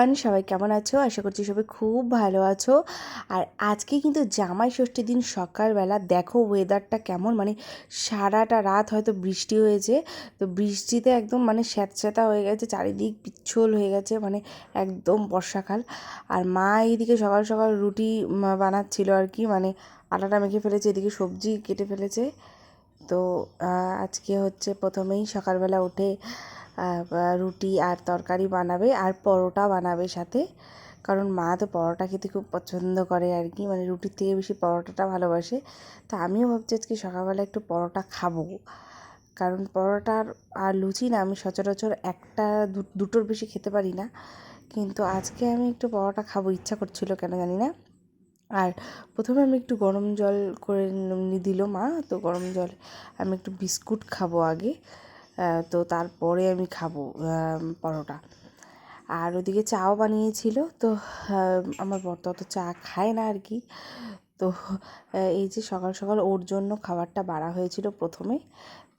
Everyone সবাই কেমন আছো? আশা করছি সবাই খুব ভালো আছো। আর আজকে কিন্তু জামাই ষষ্ঠীর দিন সকালবেলা দেখো ওয়েদারটা কেমন মানে সারাটা রাত হয়তো বৃষ্টি হয়েছে। তো বৃষ্টিতে একদম মানে স্যাঁতস্যাঁতা হয়ে গেছে, চারিদিক পিচ্ছল হয়ে গেছে মানে একদম বর্ষাকাল। আর মা এইদিকে সকাল সকাল রুটি বানাচ্ছিল আর কি মানে আটাটা মেখে ফেলেছে, এদিকে সবজি কেটে ফেলেছে। তো আজকে হচ্ছে প্রথমেই সকালবেলা উঠে রুটি আর তরকারি বানাবে আর পরোটা বানাবে সাথে। কারণ মা তো পরোটা খেতে খুব পছন্দ করে আর কি মানে রুটির থেকে বেশি পরোটাটা ভালোবাসে। তো আমিও ভাবছি আজকে সকালবেলা একটু পরোটা খাব। কারণ পরোটার আর লুচি না, আমি সচরাচর একটা দুটোর বেশি খেতে পারি না। কিন্তু আজকে আমি একটু পরোটা খাব, ইচ্ছা করছিল কেন জানি না। আর প্রথমে আমি একটু গরম জল করে দিল মা, তো গরম জল আমি একটু বিস্কুট খাব আগে। তো তারপরে আমি খাব পরোটা। আর ওদিকে চাও বানিয়েছিল, তো আমার বর তো চা খায় না আর কি তো এই যে সকাল সকাল ওর জন্য খাবারটা বাড়া হয়েছিল প্রথমে,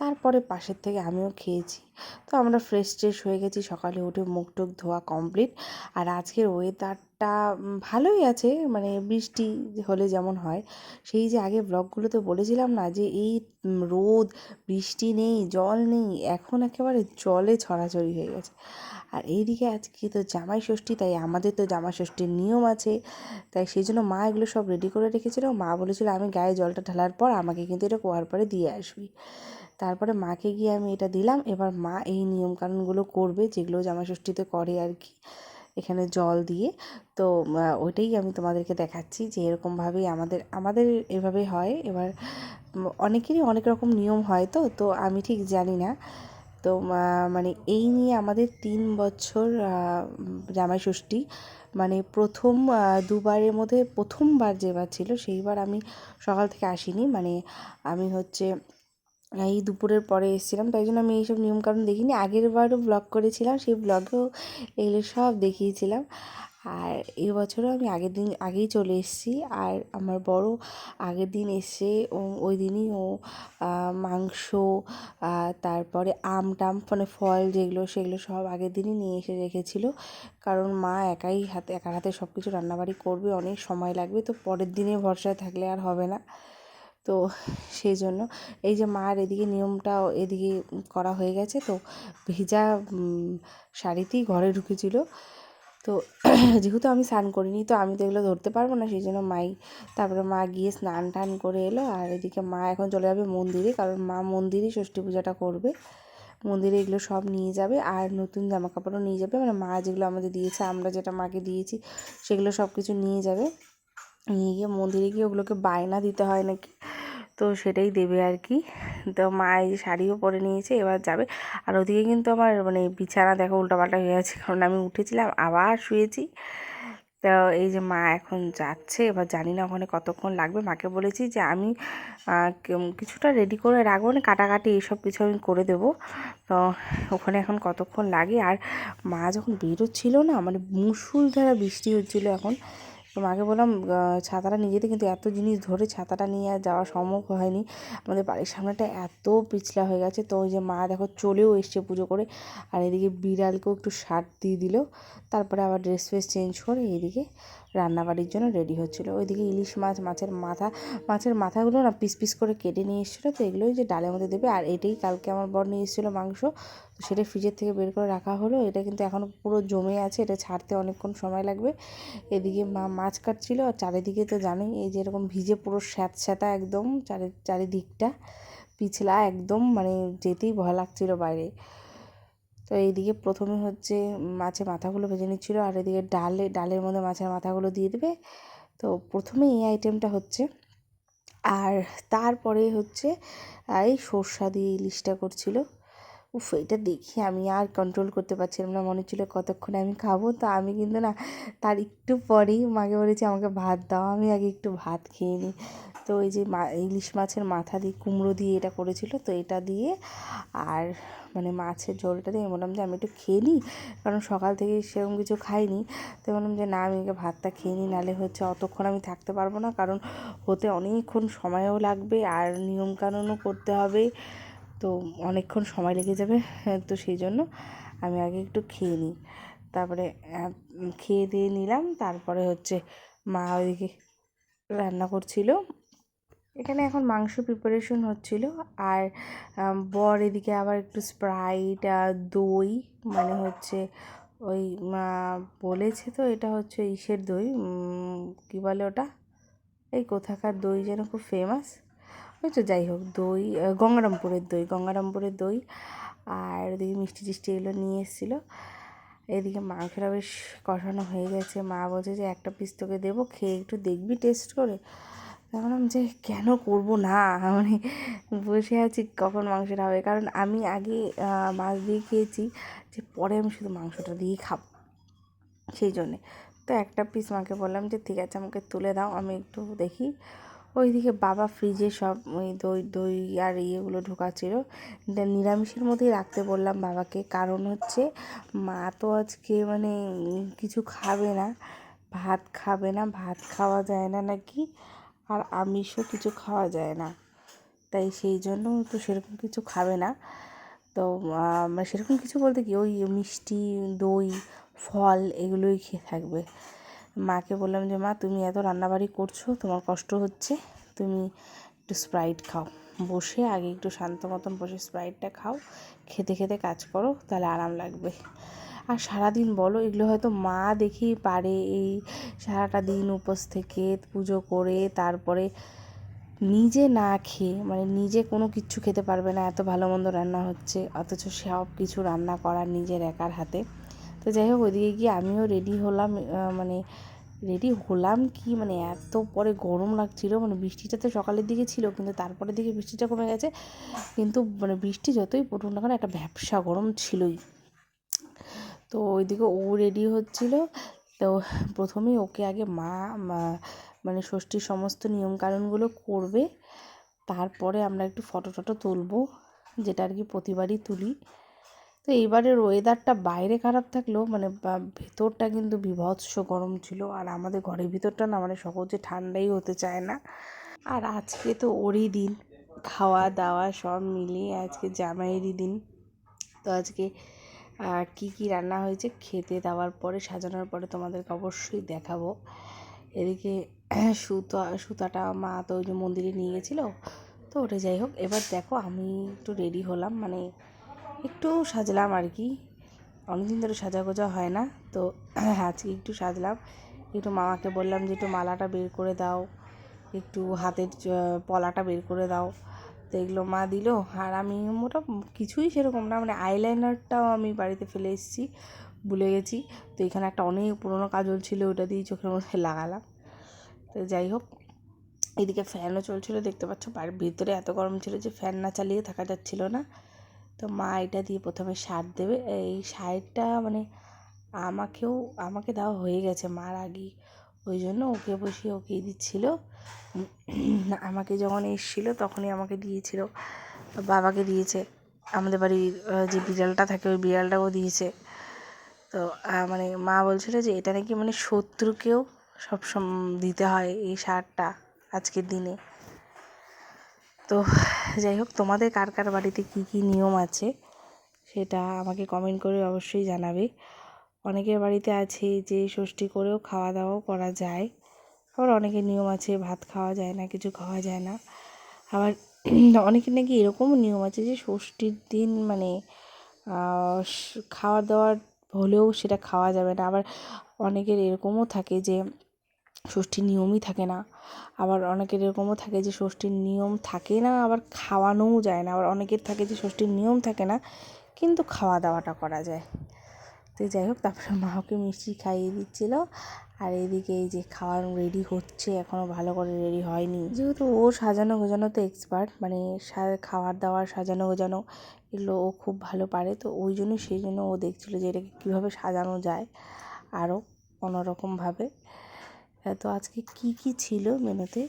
তারপরে পাশের থেকে আমিও খেয়েছি। তো আমরা ফ্রেশ ট্রেশ হয়ে গেছি, সকালে উঠে মুখ টুক ধোয়া কমপ্লিট আর আজকের ওয়েদারটা ভালোই আছে। মানে বৃষ্টি হলে যেমন হয়। সেই যে আগে ব্লগগুলোতে বলেছিলাম না যে এই রোদ, বৃষ্টি নেই, জল নেই, এখন একেবারে জলে ছড়াছড়ি হয়ে গেছে। আর এইদিকে আজকে তো জামাই ষষ্ঠী, তাই আমাদের তো জামাই ষষ্ঠীর নিয়ম আছে। তাই সেই জন্য মা এগুলো সব রেডি করে রেখেছিল। মা বলেছিল, আমি গায়ে জলটা ঢালার পর আমাকে কিন্তু এটা কুয়ার পরে দিয়ে আসবি। তারপরে মাকে গিয়ে আমি এটা দিলাম। এবার মা এই নিয়মকানুনগুলো করবে, যেগুলো জামাই ষষ্ঠীতে করে আর কি। এখানে জল দিয়ে। তো ওইটাই আমি তোমাদেরকে দেখাচ্ছি যে এরকমভাবেই আমাদের আমাদের এভাবে হয়। এবার অনেকেরই অনেক রকম নিয়ম হয় তো তো আমি ঠিক জানি না। তো মানে এই নিয়ে আমাদের তিন বছর জামাই ষষ্ঠী মানে প্রথম দুবারের মধ্যে প্রথমবার যেবার ছিল, সেইবার আমি সকাল থেকে আসিনি। মানে আমি হচ্ছে এই দুপুরের পরে এসেছিলাম, তাই জন্য আমি এইসব নিয়মকানুন দেখিনি। আগের বারও ব্লগ করেছিলাম, সেই ব্লগেও এগুলো সব দেখিয়েছিলাম। আর এবছরও আমি আগের দিন, আগেই চলে এসেছি। আর আমার বড় আগের দিন এসে, ও, ওই দিনই ও মাংস তারপরে আম টাম মানে ফল যেগুলো সেগুলো সব আগের দিনই নিয়ে এসে রেখেছিল। কারণ মা একাই হাতে একার হাতে সব কিছু রান্নাবাড়ি করবে, অনেক সময় লাগবে, তো পরের দিনে ভরসায় থাকলে আর হবে না। তো সেই জন্য এই যে মার এদিকে নিয়মটা এদিকে করা হয়ে গেছে, তো ভেজা শাড়িতেই ঘরে ঢুকেছিল। তো যেহেতু আমি স্নান করিনি, তো আমি তো এগুলো ধরতে পারব না, সেই জন্য মাই, তারপরে মা গিয়ে স্নান টান করে এলো। আর এদিকে মা এখন চলে যাবে মন্দিরে, কারণ মা মন্দিরেই ষষ্ঠী পূজাটা করবে। মন্দিরে এগুলো সব নিয়ে যাবে আর নতুন জামা কাপড়ও নিয়ে যাবে। মানে মা যেগুলো আমাদের দিয়েছে, আমরা যেটা মাকে দিয়েছি, সেগুলো সব কিছু নিয়ে যাবে। নিয়ে গিয়ে মন্দিরে গিয়ে ওগুলোকে বায়না দিতে হয় নাকি? তো সেটাই দেবে আর কি। তো মা এই যে শাড়িও পরে নিয়েছে, এবার যাবে। আর ওদিকে কিন্তু আমার মানে বিছানা দেখো উল্টাপাল্টা হয়ে আছে কারণ আমি উঠেছিলাম, আবার শুয়েছি। তো এই যে মা এখন যাচ্ছে, এবার জানি না ওখানে কতক্ষণ লাগবে। মাকে বলেছি যে আমি কিছুটা রেডি করে রাখব মানে কাটাকাটি এইসব কিছু আমি করে দেবো। তো ওখানে এখন কতক্ষণ লাগে? আর মা যখন বেরোচ্ছিল না মানে মুষলধারা বৃষ্টি হচ্ছিল এখন। তো মাকে বললাম ছাতাটা নিয়ে যেতে। কিন্তু এত জিনিস ধরে ছাতাটা নিয়ে আর যাওয়া সম্ভব হয়নি। আমাদের বাড়ির সামনেটা এত পিছলা হয়ে গেছে। তো ওই যে মা দেখো চলেও এসছে পুজো করে। আর এদিকে বিড়ালকেও একটু শার্ট দিয়ে দিল। তারপরে আবার ড্রেস ফ্রেস চেঞ্জ করে এইদিকে রান্নাবাড়ির জন্য রেডি হচ্ছিল। ওইদিকে ইলিশ মাছ, মাছের মাথা, মাছের মাথাগুলো না পিস পিস করে কেটে নিয়ে এসেছিল। তো এগুলোই যে ডালের মধ্যে দেবে। আর এটাই কালকে আমার বর নিয়ে এসেছিল মাংস। সেটা ফ্রিজের থেকে বের করে রাখা হলো। এটা কিন্তু এখনও পুরো জমে আছে, এটা ছাড়তে অনেকক্ষণ সময় লাগবে। এদিকে মা মাছ কাটছিল, আর চারিদিকে তো জানোই, এই যে এরকম ভিজে পুরো স্যাঁত স্যাঁতা একদম চারি, চারিদিকটা পিছলা একদম মানে যেতেই ভয় লাগছিল বাইরে। তো এইদিকে প্রথমে হচ্ছে মাছের মাথাগুলো ভেজে নিচ্ছিল, আর এদিকে ডালে, ডালের মধ্যে মাছের মাথাগুলো দিয়ে দেবে। তো প্রথমে এই আইটেমটা হচ্ছে, আর তারপরে হচ্ছে এই সর্ষা দিয়ে ইলিশটা করছিল। উফ, এটা দেখে আমি আর কন্ট্রোল করতে পারছিলাম না। মনে হচ্ছিল কতক্ষণে আমি খাব? তো আমি কিন্তু না, তার একটু পরেই মাকে বলেছি, আমাকে ভাত দাও। আমি আগে একটু ভাত খেয়ে নিই। তো এই যে মা, ইলিশ মাছের মাথা দিয়ে কুমড়ো দিয়ে এটা করেছিল, তো এটা দিয়ে আর মানে মাছের ঝোলটা দিয়ে বললাম যে, আমি একটু খেয়ে নিই। কারণ সকাল থেকে সেরকম কিছু খাইনি। তো বললাম যে, না, আমি আগে ভাতটা খেয়ে নিই, নাহলে হচ্ছে অতক্ষণ আমি থাকতে পারব না। কারণ হতে অনেকক্ষণ সময়ও লাগবে আর নিয়মকানুনও করতে হবে। তো অনেকক্ষণ সময় লেগে যাবে তো সেই জন্য আমি আগে একটু খেয়ে নিই। তারপরে খেয়ে দিয়ে নিলাম, তারপরে হচ্ছে মা ওইদিকে রান্না করছিল। এখানে এখন মাংস প্রিপারেশন হচ্ছিল, আর বর এদিকে আবার একটু স্প্রাইট আর দই মানে হচ্ছে ওই বলেছে তো এটা হচ্ছে ইসের দই কি বলে ওটা? এই কোথাকার দই যেন খুব ফেমাস তো যাই হোক, দই গঙ্গারামপুরের দই গঙ্গারামপুরের দই আর ওদিকে মিষ্টি টিষ্টি এগুলো নিয়ে এসেছিল। এদিকে মাংসটা বেশ কষানো হয়ে গেছে। মা বলছে যে একটা পিস তোকে দেবো, খেয়ে একটু দেখবি টেস্ট করে। ভাবলাম যে কেন করব না? মানে বসে আছি, কখন মাংসটা হবে? কারণ আমি আগে মাছ দিয়ে খেয়েছি যে পরে আমি শুধু মাংসটা দিয়েই খাব। সেই জন্যে। তো একটা পিস মাকে বললাম যে ঠিক আছে আমাকে তুলে দাও, আমি একটু দেখি। ওইদিকে বাবা ফ্রিজে সব ওই দই দই আর ইয়েগুলো ঢোকাচ্ছিল। নিরামিষের মধ্যেই রাখতে বললাম বাবাকে, কারণ হচ্ছে মা তো আজকে মানে কিছু খাবে না, ভাত খাবে না, ভাত খাওয়া যায় না নাকি? আর আমিষও কিছু খাওয়া যায় না। তাই সেই জন্য তো সেরকম কিছু খাবে না। তো সেরকম কিছু বলতে কি, ওই মিষ্টি, দই, ফল এগুলোই খেয়ে থাকবে। মাকে বললাম যে, মা, তুমি এত রান্নাবাড়ি করছ, তোমার কষ্ট হচ্ছে, তুমি একটু স্প্রাইট খাও। বসে আগে একটু শান্ত মতন বসে স্প্রাইটটা খাও, খেতে খেতে কাজ করো, তাহলে আরাম লাগবে। আর সারাদিন বলো, এগুলো হয়তো মা দেখেই পারে এই সারাটা দিন উপোস থেকে, পুজো করে, তারপরে নিজে না খেয়ে মানে নিজে কোনো কিচ্ছু খেতে পারবে না, এত ভালো মন্দ রান্না হচ্ছে, অথচ সব কিছু রান্না করা নিজের একার হাতে। তো যাই হোক ওইদিকে গিয়ে আমিও রেডি হলাম মানে রেডি হলাম কি মানে এত পরে গরম লাগছিল মানে বৃষ্টিটা তো সকালের দিকে ছিল, কিন্তু তারপরের দিকে বৃষ্টিটা কমে গেছে। কিন্তু মানে বৃষ্টি যতই পড়ুক না কেন, একটা ব্যবসা গরম ছিলই। তো ওইদিকে ও রেডি হচ্ছিল, তো প্রথমেই ওকে আগে মা- মানে ষষ্ঠীর সমস্ত নিয়মকানুনগুলো করবে। তারপরে আমরা একটু ফটো টটো তুলবো, যেটা আর কি প্রতিবারই তুলি। তো এইবারের ওয়েদারটা বাইরে খারাপ থাকলেও মানে ভেতরটা কিন্তু বিভৎস গরম ছিল। আর আমাদের ঘরের ভিতরটা না মানে সহজে ঠান্ডাই হতে চায় না। আর আজকে তো ওরই দিন। খাওয়া, দাওয়া সব মিলিয়ে আজকে জামাইয়েরই দিন। তো আজকে কি কি রান্না হয়েছে খেতে দেওয়ার পরে, সাজানোর পরে তোমাদেরকে অবশ্যই দেখাবো। এদিকে সুতা, সুতাটা মা তো ওই যে মন্দিরে নিয়ে গেছিল। তো ওটা যাই হোক, এবার দেখো আমি একটু রেডি হলাম। মানে একটু সাজলাম আর কি। অনেকদিন ধরে সাজা গোজা হয় না, তো আজকে একটু সাজলাম। একটু মামাকে বললাম যে একটু মালাটা বের করে দাও, একটু হাতের পলাটা বের করে দাও। তো এগুলো মা দিল, আর আমি মোটা কিছুই সেরকম না মানে আইলাইনারটাও আমি বাড়িতে ফেলে এসেছি, ভুলে গেছি। তো এখানে একটা অনেক পুরোনো কাজল ছিল, ওটা দিয়ে চোখের মধ্যে লাগালাম। তো যাই হোক, এদিকে ফ্যানও চলছিল, দেখতে পাচ্ছ বাড়ির ভিতরে এত গরম ছিল যে ফ্যান না চালিয়ে থাকা যাচ্ছিল না। তো মা এটা দিয়ে প্রথমে সার দেবে। এই সারটা মানে আমাকেও, আমাকে দেওয়া হয়ে গেছে মার আগেই। ওই জন্য ওকে বসিয়ে ওকেই দিচ্ছিল। আমাকে যখন এসছিল তখনই আমাকে দিয়েছিল। বাবাকে দিয়েছে। আমাদের বাড়ির যে বিড়ালটা থাকে ওই বিড়ালটাও দিয়েছে। তো মানে মা বলছিল যে এটা নাকি মানে শত্রুকেও সব দিতে হয় এই সারটা আজকের দিনে। তো যাই হোক, তোমাদের কার কার বাড়িতে কী কী নিয়ম আছে সেটা আমাকে কমেন্ট করে অবশ্যই জানাবে। অনেকের বাড়িতে আছে যে ষষ্ঠী করেও খাওয়া দাওয়াও করা যায়। আবার অনেকের নিয়ম আছে, ভাত খাওয়া যায় না, কিছু খাওয়া যায় না। আবার অনেকের নাকি এরকমও নিয়ম আছে যে ষষ্ঠীর দিন মানে খাওয়া দাওয়ার হলেও সেটা খাওয়া যাবে না। আবার অনেকের এরকমও থাকে যে ষষ্ঠীর নিয়মই থাকে না। আবার অনেকের এরকমও থাকে যে ষষ্ঠীর নিয়ম থাকে না, আবার খাওয়ানোও যায় না। আবার অনেকের থাকে যে ষষ্ঠীর নিয়ম থাকে না, কিন্তু খাওয়া দাওয়াটা করা যায়। তো যাই হোক, তারপরে মা ওকে মিষ্টি খাইয়ে দিচ্ছিল। আর এদিকে এই যে খাওয়ার রেডি হচ্ছে এখনও ভালো করে রেডি হয়নি। যেহেতু ও সাজানো গোজানো তো এক্সপার্ট মানে খাবার দাবার সাজানো গোজানো এগুলো ও খুব ভালো পারে। তো ওই জন্য সেই জন্য ও দেখছিলো যে এটাকে কীভাবে সাজানো যায় আরও অন্যরকমভাবে। হ্যাঁ, তো আজকে কি কি ছিল মেনুতে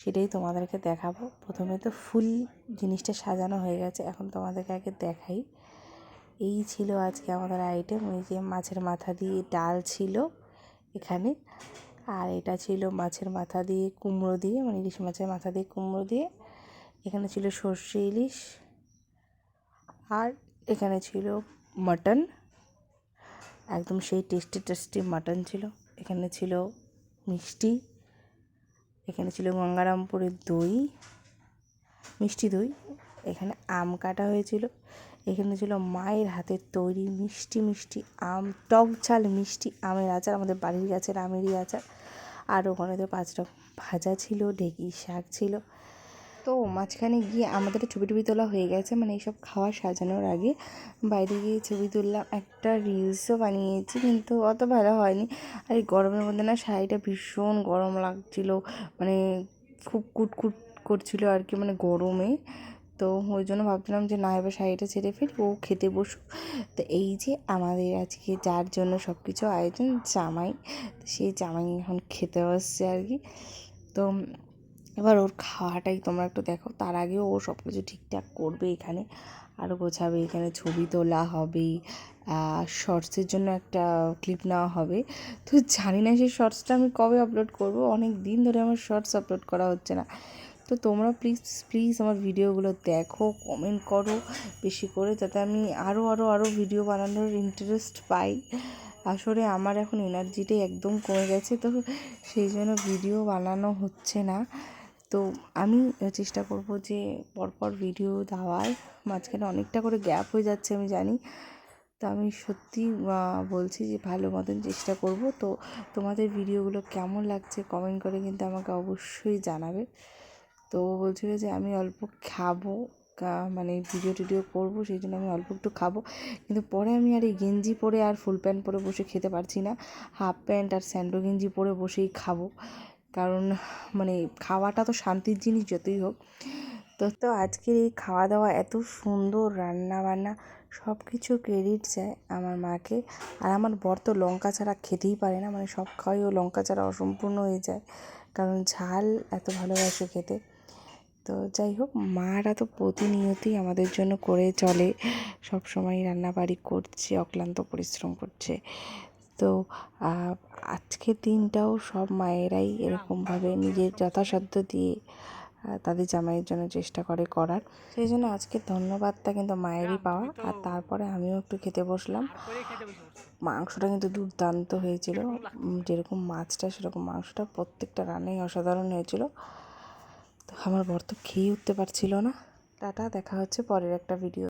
সেটাই তোমাদেরকে দেখাবো। প্রথমে তো ফুল জিনিসটা সাজানো হয়ে গেছে এখন তোমাদেরকে আগে দেখাই। এই ছিল আজকে আমাদের আইটেম এই যে মাছের মাথা দিয়ে ডাল ছিল এখানে আর এটা ছিল মাছের মাথা দিয়ে কুমড়ো দিয়ে মানে ইলিশ মাছের মাথা দিয়ে কুমড়ো দিয়ে। এখানে ছিল সর্ষে ইলিশ আর এখানে ছিল মাটন। একদম সেই টেস্টি টেস্টি মাটন ছিল। এখানে ছিল মিষ্টি। এখানে ছিল গঙ্গারামপুরের দই, মিষ্টি দই। এখানে আম কাটা হয়েছিল। এখানে ছিল মায়ের হাতের তৈরি মিষ্টি মিষ্টি আম, টক ঝাল মিষ্টি আমের আচার, আমাদের বাড়ির গাছের আমেরই আচার। আর ওখানে তো পাঁচ রকম ভাজা ছিল, ঢেঁকি শাক ছিল। তো মাঝখানে গিয়ে আমাদের ছবি টবি তোলা হয়ে গেছে মানে এইসব খাওয়া সাজানোর আগে। বাইরে গিয়ে ছবি তুললাম, একটা রিলসও বানিয়েছি, কিন্তু অত ভালো হয়নি। আর এই গরমের মধ্যে না শাড়িটা ভীষণ গরম লাগছিল মানে খুব কুটকুট করছিল আর কি মানে গরমে। তো ওই জন্য ভাবছিলাম যে না, এবার শাড়িটা ছেড়ে ফেলি, ও খেতে বসুক। তো এই যে আমাদের আজকে যার জন্য সব কিছু আয়োজন, জামাই। তো সেই জামাই এখন খেতে বসছে আর কি। তো এবার ওর খাওয়াটাই তোমরা একটু দেখো। তার আগেও ও সব কিছু ঠিকঠাক করবে এখানে। আরও গোছাবে, এখানে ছবি তোলা হবে শর্টসের জন্য একটা ক্লিপ নেওয়া হবে। তো জানি না সেই শর্টসটা আমি কবে আপলোড করব। অনেক দিন ধরে আমার শর্টস আপলোড করা হচ্ছে না। তো তোমরা প্লিজ প্লিজ আমার ভিডিওগুলো দেখো কমেন্ট করো বেশি করে, যাতে আমি আরও আরও আরও ভিডিও বানানোর ইন্টারেস্ট পাই। আসলে আমার এখন এনার্জিটাই একদম কমে গেছে, তো সেই জন্য ভিডিও বানানো হচ্ছে না। তো আমি চেষ্টা করব যে পরপর ভিডিও দেওয়ার। মাঝখানে অনেকটা করে গ্যাপ হয়ে যাচ্ছে, আমি জানি। তো আমি সত্যি বলছি যে ভালো মতন চেষ্টা করব। তো তোমাদের ভিডিওগুলো কেমন লাগছে কমেন্ট করে কিন্তু আমাকে অবশ্যই জানাবে। তো বলছিল যে আমি অল্প খাব মানে ভিডিও টিডিও করব, সেই জন্য আমি অল্প একটু খাব। কিন্তু পরে আমি আর এই গেঞ্জি পরে আর ফুল প্যান্ট পরে বসে খেতে পারছি না। হাফ প্যান্ট আর স্যান্ডো গেঞ্জি পরে বসেই খাব। কারণ মানে খাওয়াটা তো শান্তির জিনিস যতই হোক। তো তো আজকের এই খাওয়া দাওয়া এত সুন্দর রান্না বান্না সব কিছু ক্রেডিট যায় আমার মাকে। আর আমার বর তো লঙ্কা ছাড়া খেতেই পারে না মানে সব খাওয়াই ও লঙ্কা ছাড়া অসম্পূর্ণ হয়ে যায়। কারণ ঝাল এত ভালোবাসে খেতে। তো যাই হোক, মারা তো প্রতিনিয়তই আমাদের জন্য করে চলে। সব সময় রান্নাবাড়ি করছে, অক্লান্ত পরিশ্রম করছে। তো আজকের দিনটাও সব মায়েরাই এরকমভাবে নিজের যথাসাধ্য দিয়ে তাদের জামাইয়ের জন্য চেষ্টা করে করার। সেই জন্য আজকে ধন্যবাদটা কিন্তু মায়েরই পাওয়া। আর তারপরে আমিও একটু খেতে বসলাম। মাংসটা কিন্তু দুর্দান্ত হয়েছিল। যেরকম মাছটা সেরকম মাংসটা প্রত্যেকটা রান্নাই অসাধারণ হয়েছিল। তো আমার বর তো খেয়ে উঠতে পারছিল না। টাটা, দেখা হচ্ছে পরের একটা ভিডিও